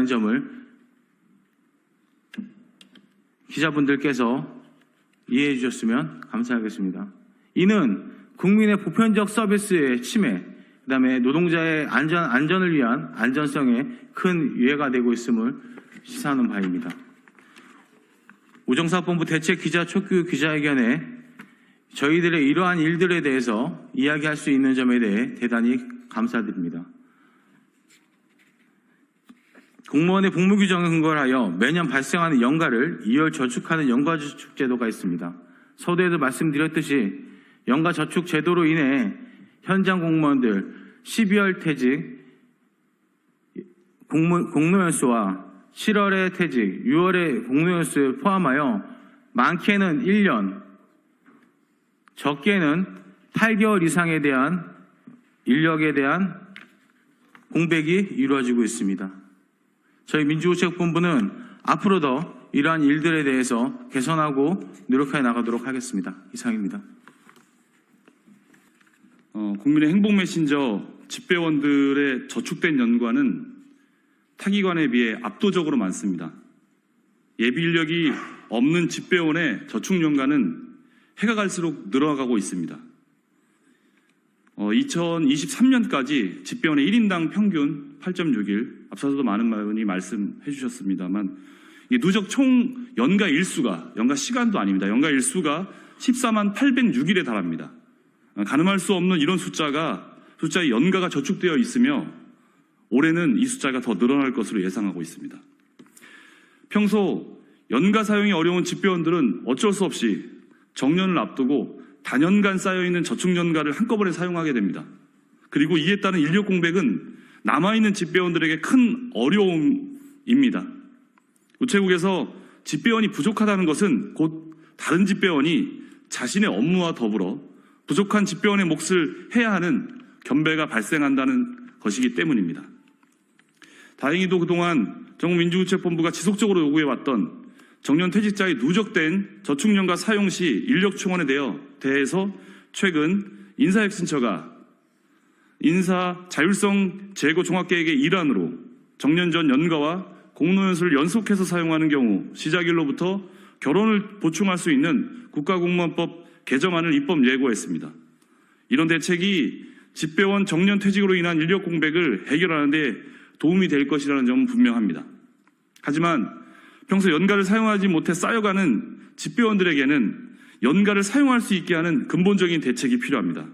하는 점을 기자분들께서 이해해 주셨으면 감사하겠습니다. 이는 국민의 보편적 서비스의 침해, 그 다음에 노동자의 안전 안전을 위한 안전성에 큰 위해가 되고 있음을 시사하는 바입니다. 우정사업본부 대책 기자 촉구 기자회견에 저희들의 이러한 일들에 대해서 이야기할 수 있는 점에 대해 대단히 감사드립니다. 공무원의 복무 규정에 근거를 하여 매년 발생하는 연가를 2월 저축하는 연가저축 제도가 있습니다. 서두에도 말씀드렸듯이 연가저축 제도로 인해 현장 공무원들 12월 퇴직, 공무, 공노연수와 7월에 퇴직, 6월에 공노연수를 포함하여 많게는 1년, 적게는 8개월 이상에 대한 인력에 대한 공백이 이루어지고 있습니다. 저희 민주우체국본부는 앞으로 더 이러한 일들에 대해서 개선하고 노력해 나가도록 하겠습니다. 이상입니다. 어, 국민의 행복 메신저 집배원들의 저축된 연관은 타기관에 비해 압도적으로 많습니다. 예비 인력이 없는 집배원의 저축 연관은 해가 갈수록 늘어가고 있습니다. 어, 2023년까지 집배원의 1인당 평균 8.6일, 앞서서도 많은 분이 말씀해 주셨습니다만, 이 누적 총 연가 일수가, 연가 시간도 아닙니다. 연가 일수가 14만 806일에 달합니다. 어, 가늠할 수 없는 이런 숫자가, 숫자의 연가가 저축되어 있으며, 올해는 이 숫자가 더 늘어날 것으로 예상하고 있습니다. 평소 연가 사용이 어려운 집배원들은 어쩔 수 없이 정년을 앞두고 단연간 쌓여있는 저축연가를 한꺼번에 사용하게 됩니다. 그리고 이에 따른 인력 공백은 남아있는 집배원들에게 큰 어려움입니다. 우체국에서 집배원이 부족하다는 것은 곧 다른 집배원이 자신의 업무와 더불어 부족한 집배원의 몫을 해야 하는 견배가 발생한다는 것이기 때문입니다. 다행히도 그동안 정부민주우체본부가 지속적으로 요구해왔던 정년 퇴직자의 누적된 저축연가 사용 시 인력 충원에 대해 대해서 최근 인사혁신처가 인사 자율성 제고 종합계획의 일환으로 정년 전 연가와 공노연수를 연속해서 사용하는 경우 시작일로부터 결혼을 보충할 수 있는 국가공무원법 개정안을 입법 예고했습니다. 이런 대책이 집배원 정년 퇴직으로 인한 인력 공백을 해결하는 데 도움이 될 것이라는 점은 분명합니다. 하지만 평소 연가를 사용하지 못해 쌓여가는 집배원들에게는 연가를 사용할 수 있게 하는 근본적인 대책이 필요합니다.